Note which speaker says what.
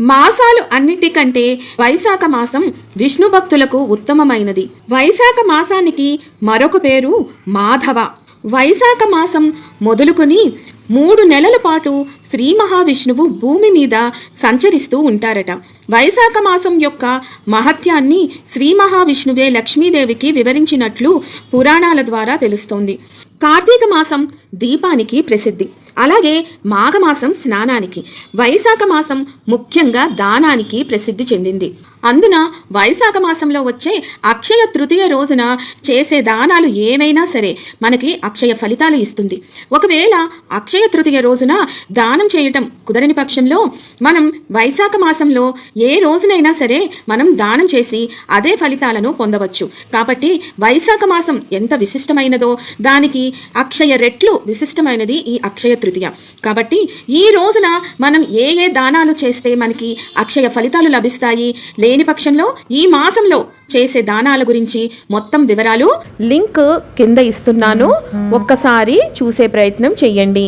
Speaker 1: మాసాలు అన్నిటికంటే వైశాఖ మాసం విష్ణు భక్తులకు ఉత్తమమైనది. వైశాఖ మాసానికి మరొక పేరు మాధవ. వైశాఖ మాసం మొదలుకొని మూడు నెలల పాటు శ్రీ మహావిష్ణువు భూమి మీద సంచరిస్తూ ఉంటారట. వైశాఖ మాసం యొక్క మహత్యాన్ని శ్రీ మహావిష్ణువే లక్ష్మీదేవికి వివరించినట్లు పురాణాల ద్వారా తెలుస్తోంది. కార్తీక మాసం దీపానికి ప్రసిద్ధి. అలాగే మాఘమాసం స్నానానికి వైశాఖ మాసం ముఖ్యంగా దానానికి ప్రసిద్ధి చెందింది. అందున వైశాఖ మాసంలో వచ్చే అక్షయ తృతీయ రోజున చేసే దానాలు ఏమైనా సరే మనకి అక్షయ ఫలితాలు ఇస్తుంది. ఒకవేళ అక్షయ తృతీయ రోజున దానం చేయటం కుదరని పక్షంలో మనం వైశాఖ మాసంలో ఏ రోజునైనా సరే మనం దానం చేసి అదే ఫలితాలను పొందవచ్చు. కాబట్టి వైశాఖ మాసం ఎంత విశిష్టమైనదో దానికి అక్షయ రెట్లు విశిష్టమైనది ఈ అక్షయ తృతీయ కాబట్టి ఈ రోజున మనం ఏ ఏ దానాలు చేస్తే మనకి అక్షయ ఫలితాలు లభిస్తాయి? లేని పక్షంలో ఈ మాసంలో చేసే దానాల గురించి మొత్తం వివరాలు లింక్ కింద ఇస్తున్నాను. ఒక్కసారి చూసే ప్రయత్నం చెయ్యండి.